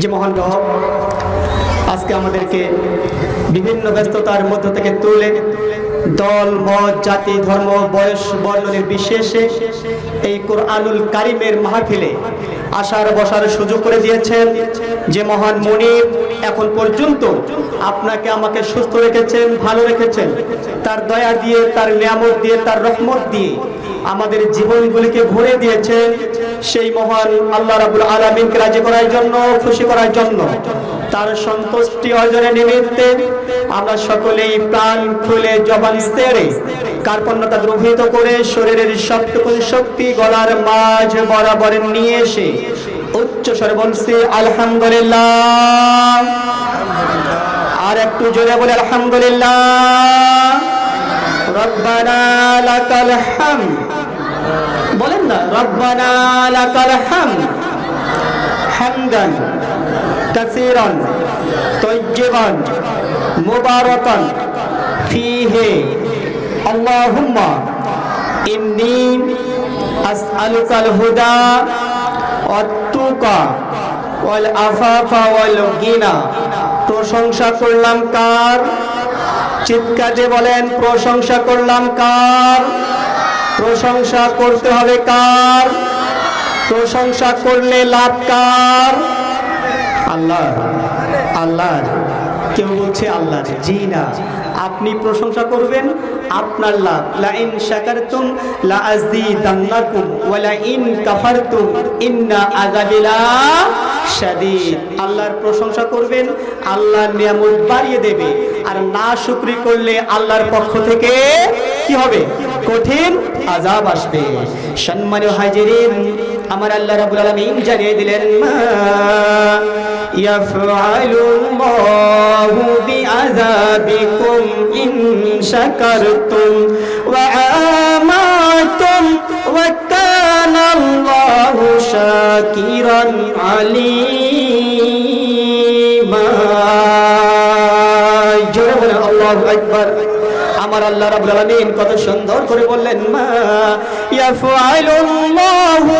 যে মহান রব, আজকে আমাদেরকে বিভিন্ন ব্যস্ততার মধ্য থেকে তুলে দল, মত, জাতি, ধর্ম, বয়স বর্ণনের বিশেষে এই কোরআনুল কারিমের মাহফিলে আসার বসার সুযোগ করে দিয়েছেন। যে মহান মনির এখন পর্যন্ত আপনাকে আমাকে সুস্থ রেখেছেন, ভালো রেখেছেন। তার দয়া দিয়ে, তার নিয়ামত দিয়ে, তার রহমত দিয়ে আমাদের জীবনগুলিকে ভরে দিয়েছেন সেই মহান আল্লাহ রাবুল আলমিনকে রাজি করার জন্য, খুশি করার জন্য। তার সন্তুষ্টি অর্জনের নিমিত্তে আমরা সকলেই প্রাণ খুলে জবান ছেড়ে কার্পণ্যতা দ্রভিত করে শরীরের সবটুকু শক্তি গলার মাঝ বরাবর নিয়ে এসে উচ্চ স্বরে বলছি আলহামদুলিল্লাহ। আর একটু জোরে বলে আলহামদুলিল্লাহ। রব্বানা লাকাল হামদ। হামদ হামদান, কাসীরান তাইয়্যিবান মুবারাকান। ফীহি, আল্লাহুম্মা, ইন্নী আসআলুকাল হুদা ওয়াত-তুকা ওয়াল আফাফা ওয়াল গিনা। প্রশংসা করলাম কার? চিৎকারে বলেন, প্রশংসা করলাম কার? প্রশংসা করতে হবে কার? প্রশংসা করলে লাভ কার? আল্লাহ আল্লাহ কেউ বলছে আল্লাহ জি না। আপনি প্রশংসা করবেন, আপনার লাভ। লা ইন শাকারতুম লা আযীদান্নাকুম ওয়া লা ইন কাফারতুম, ইন্না আযাবিলা শাদীদ। আল্লাহর প্রশংসা করবেন, আল্লাহর নিয়ামত বাড়িয়ে দেবে। আর না শুকরি করলে আল্লাহর পক্ষ থেকে কি হবে? কঠিন আজাব আসবে। সম্মান হাজিরিন, আমার আল্লাহ রাবুল আলমিন জানিয়ে দিলেন ইয়াফআলুল্লাহু বিআযাবিকুম ইন শাকারতুম ওয়া আল্লাহ রাব্বুল আলামিন কত সুন্দর করে বললেন মা ইয়াফআলুল্লাহু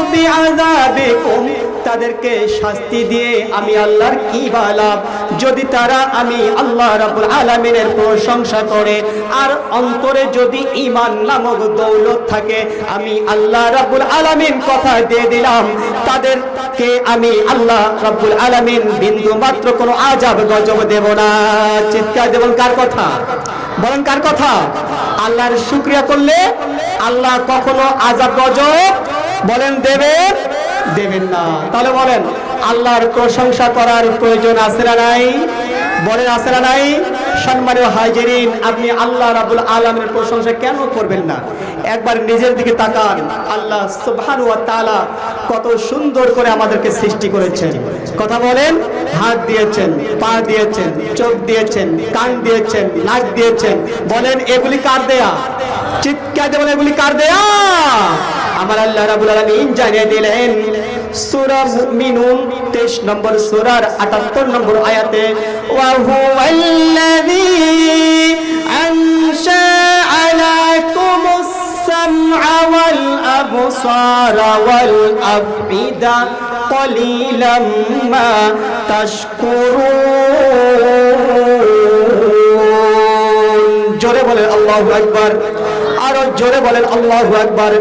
তাদেরকে শাস্তি দিয়ে আমি আল্লাহর কি বালাম যদি তারা আমি আল্লাহ রাব্বুল আলামিনের প্রশংসা করে, আর অন্তরে যদি ঈমান নামক দৌলত থাকে, আমি আল্লাহ রাব্বুল আলামিন কথা দিয়ে দিলাম। তাদেরকে আমি আল্লাহ রাব্বুল আলামিন বিন্দু মাত্র কোনো আজাব গজব দেব না। চিৎকার দেবন কার কথা? বলেন কার কথা? আল্লাহর শুক্রিয়া করলে আল্লাহ কখনো আজাব গজব বলেন দেবেন দেবেন না। তাহলে বলেন, আল্লাহর প্রশংসা করার প্রয়োজন আছে না নাই? বলেন আছে না নাই? সম্মানীয় হাজিরিন, আপনি আল্লাহ রাবুল আলমের প্রশংসা কেন করবেন না? একবার নিজের দিকে তাকান। আল্লাহ সুবহান ওয়া তাআলা কত সুন্দর করে আমাদেরকে সৃষ্টি করেছেন। কথা বলেন, হাত দিয়েছেন, পা দিয়েছেন, চোখ দিয়েছেন, কান দিয়েছেন, নাক দিয়েছেন। বলেন, এগুলি কার দেয়া? চিৎকার বলেন, এগুলি কার দেয়া? আমার আল্লাহ রাবুল আলামিন জানিয়ে দিলেন সূরা মুমিনুন 23 নম্বর সূরার 78 নম্বর আয়াতে ওয়া হুয়াল্লাযী আনশা আলাকুমুস সামআ ওয়াল আবসারা ওয়াল আফইদা قليلا ما تشكرون জোরে বলেন আল্লাহু আকবার আরো জোরে বলেন আল্লাহু আকবার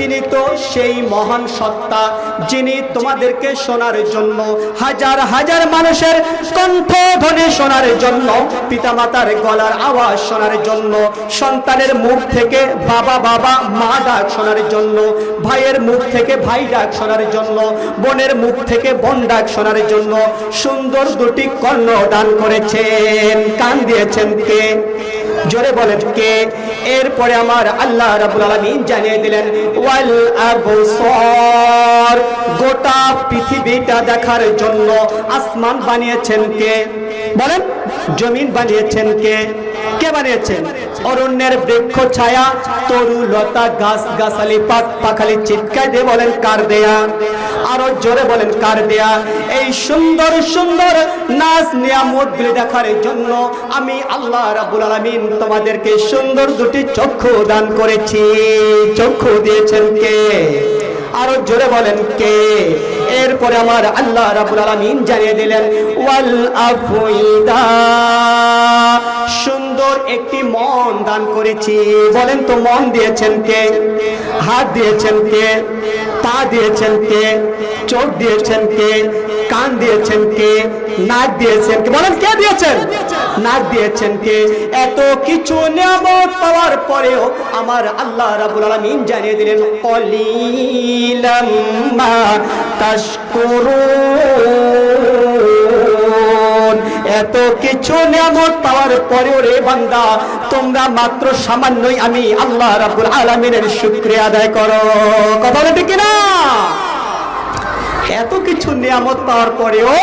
তিনি তো সেই মহান সত্তা যিনি তোমাদেরকে শোনার জন্য, হাজার হাজার মানুষের কণ্ঠ ধ্বনি শোনার জন্য, পিতামাতার গলার আওয়াজ শোনার জন্য, সন্তানের মুখ থেকে বাবা বাবা, মা ডাক শোনার জন্য, ভাইয়ের মুখ থেকে ভাই ডাক শোনার জন্য, বোনের মুখ থেকে বোন ডাক শোনার জন্য সুন্দর দুটি কর্ণ দান করেছেন, কান দিয়েছেন কে? জোরে বলেন কে এরপরে আমার আল্লাহ রাবুল আলমিন জানিয়ে দিলেন, ওয়াল আবসর, গোটা পৃথিবীটা দেখার জন্য আসমান বানিয়েছেন কে? বলেন, জমিন বানিয়েছেন কে? কে বানিয়েছেন? অরণ্যের বৃক্ষ ছায়া তরু লতা গাছ গাছালি পাত পাখালি চিৎকার দিয়ে বলেন, কার দেয়া? আরও জোরে বলেন, কার দেয়া? এই সুন্দর সুন্দর নাচ নিয়ামত গুলি দেখার জন্য আমি আল্লাহ রাব্বুল আলামিন তোমাদেরকে সুন্দর দুটি চক্ষু দান করেছি। চক্ষু দিয়েছেন কে? আরও জোরে বলেন, কে? এরপরে আমার আল্লাহ রাবুল আলামিন জানিয়ে দিলেন, ওয়াল আফুইদা। সুন্দর একটি মন দান করেছি। বলেন তো, মন দিয়েছেন কে? হাত দিয়েছেন কে? পা দিয়েছেন কে? চোখ দিয়েছেন কে? কান দিয়েছেন কে? নাক দিয়েছেন কে? বলেন, কে দিয়েছেন? নাক দিয়েছেন কে? এত কিছু নিয়ামত পাওয়ার পরেও আমার আল্লাহ রাব্বুল আলামিন জানিয়ে দিলেন কলিলাম মা তাশকুরুন। কিছু নিয়ামত পাওয়ার পরেও রে বান্দা, তোমরা মাত্র সামান্যই আমি আল্লাহ রাব্বুল আলামিনের শুকরিয়া আদায় করো। কথা বলে ঠিক না এত কিছু নিয়ামত পাওয়ার পরেও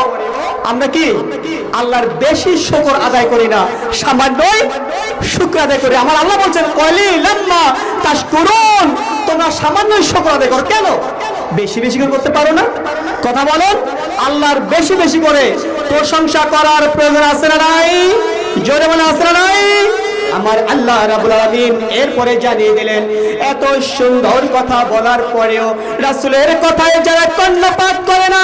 আমরা কি আল্লাহর বেশি শুকর আদায় করি না, সামান্যই শুক্র আদায় করি। আমার আল্লাহ বলছেন, কলি লাম্মা তাস করুন তোমরা সামান্যই শুকর আদায় করো। কেন? বেশি বেশি করে করতে পারো না। কথা বলেন, আল্লাহর বেশি বেশি করে প্রশংসা করার প্রয়োজন আছে না নাই? জোরে বলে আছে না নাই? আমার আল্লাহ রাবুল আলামিন এরপরে জানিয়ে দিলেন, এত সুন্দর কথা বলার পরেও রাসূলের কথায় যারা কর্ণপাত করে না,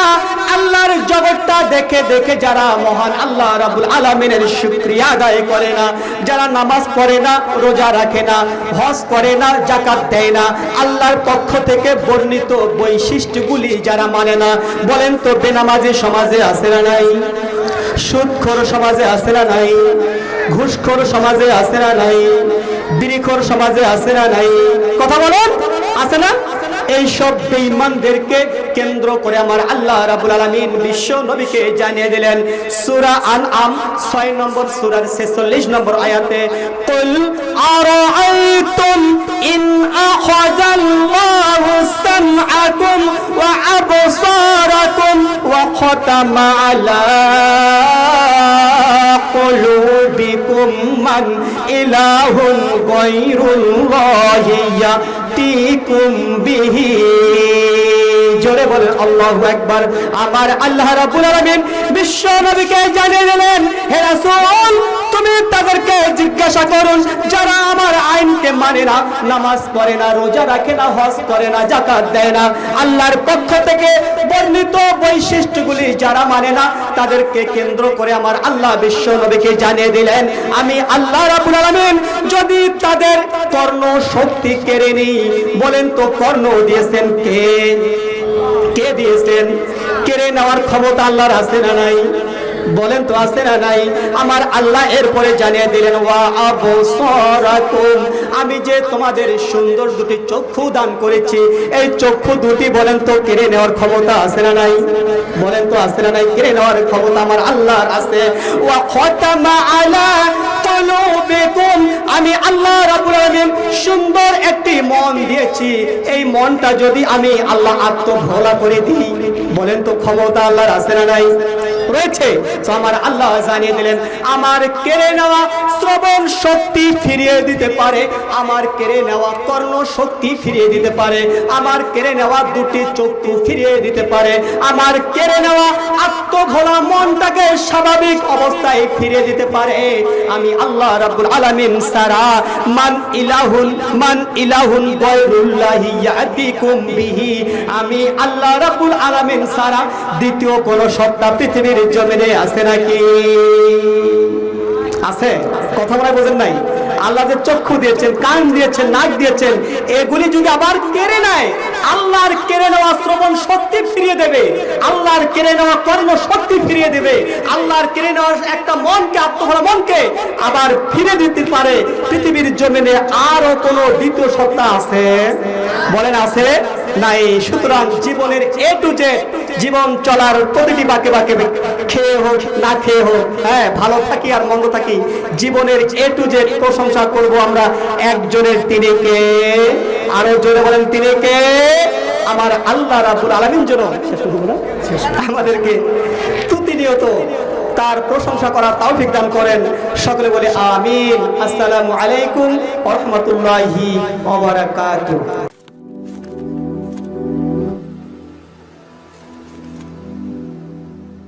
আল্লাহর জগৎটা দেখে দেখে যারা মহান আল্লাহ রাবুল আলামিনের শুকরিয়া আদায় করে না, যারা নামাজ পড়ে না, রোজা রাখে না, হজ করে না জাকাত দেয় না, আল্লাহর পক্ষ থেকে বর্ণিত বৈশিষ্ট্যগুলি যারা মানে না, বলেন তো বেনামাজি সমাজে আছে না নাই? সুদখোর সমাজে আছে না নাই? ঘুষখোর সমাজে আছে না নাই? বিড়িখোর সমাজে আছে না নাই? কথা বলেন, আছে না? এই সব বেঈমানদেরকে কেন্দ্র করে আমার আল্লাহ রাব্বুল আলামিন বিশ্ব নবীকে জানিয়ে দিলেন, সূরা আনআম 6 নম্বর সূরার 46 নম্বর আয়াতে, কুল আরাআইতুম ইন আখাযাল্লাহু সামআকুম ওয়া আবসারাকুম ওয়া খাতামা আলা من إله غير الله يأتيكم به জোরে বলেন আল্লাহু আকবার আমার আল্লাহ রাব্বুল আলামিন বিশ্ব নবীকে জানিয়ে দিলেন হে রাসূল তুমি তাদেরকে জিজ্ঞাসা করুন যারা আইনকে মানে না, নামাজ পড়ে না, রোজা রাখে না, হজ করে না জাকাত দেয় না। আল্লাহর পক্ষ থেকে বর্ণিত বৈশিষ্ট্যগুলি যারা মানে না, তাদেরকে কেন্দ্র করে আমার আল্লাহ বিশ্ব নবীকে জানিয়ে দিলেন, আমি আল্লাহ রাব্বুল আলামিন, যদি তাদের কর্ণ শক্তি কেড়ে নিই, বলেন তো কর্ণ দিয়েছেন কে? কে দিয়েছেন? কেড়ে নেওয়ার ক্ষমতা আল্লাহর আছে না নাই? বলেন তো আছে না নাই? আমার আল্লাহ এরপরে জানিয়ে দিলেন, ওয়া আবসারাকুম আমি যে তোমাদের সুন্দর দুটি চক্ষু দান করেছি, এই চক্ষু দুটি বলেন তো কেড়ে নেওয়ার ক্ষমতা আছে না নাই? বলেন তো আছে না নাই? কেড়ে নেওয়ার ক্ষমতা আমার আল্লাহর আছে। ওয়া খাতামা আলা কলুবিকুম। আমি আল্লাহ রাব্বুল আলামিন সুন্দর একটি মন দিয়েছি। এই মনটা যদি আমি আল্লাহ আত্মভোলা করে দিই বলেন তো ক্ষমতা আল্লাহর আছে না নাই? রয়েছে। তো আমার আল্লাহ জানিয়ে দিলেন, আমার কেড়ে নেওয়া শ্রবণ শক্তি ফিরিয়ে দিতে পারে, আমার কেড়ে নেওয়া কর্ণ শক্তি ফিরিয়ে দিতে পারে, আমার কেড়ে নেওয়া দুটি চক্ষু ফিরিয়ে দিতে পারে, আমার কেড়ে নেওয়া আত্মভোলা মনটাকে স্বাভাবিক অবস্থায় ফিরিয়ে দিতে পারে। আমি আল্লাহ রাব্বুল আলামিন সারা মান ইলাহুন মান ইলাহুন গায়রুল্লাহি ইয়াতিকুম বিহি। আমি আল্লাহ রাব্বুল আলামিন সারা দ্বিতীয় কোন সত্তা পৃথিবীর জমিনে আছে নাকি? আছে। কথা বলা বোঝেন নাই? আল্লাহ যে চক্ষু দিয়েছেন, কান দিয়েছেন, নাক দিয়েছেন, এগুলি যদি আবার কেড়ে নেয়, আল্লাহর কেড়ে নেওয়া শ্রবণ শক্তি ফিরিয়ে দেবে, আল্লাহর কেড়ে নেওয়া কর্ম শক্তি ফিরিয়ে দেবে, আল্লাহর কেড়ে নেওয়া একটা মনকে, আত্মভরা মনকে আবার ফিরে দিতে পারে, পৃথিবীর জমিনে আরও কোন দ্বিতীয় সত্তা আছে? বলেন, আছে? নাই। সুতরাং জীবনের এ টু জেড জীবন চলার প্রতিটি বাকে বাকে খেয়ে হোক, না খেয়ে হোক হ্যাঁ ভালো থাকি আর মন্দ থাকি, জীবনের এ টু জেড প্রশংসা করব আমরা একজনের তিনি কে আরও জোরে বলেন তিনি কে আমার আল্লাহ রাবুল আলমিন জন্য? আমাদেরকে প্রতিনিয়ত তার প্রশংসা করার তৌফিক দান করেন। সকলে বলে আমিন। আসসালামু আলাইকুম রাহমাতুল্লাহি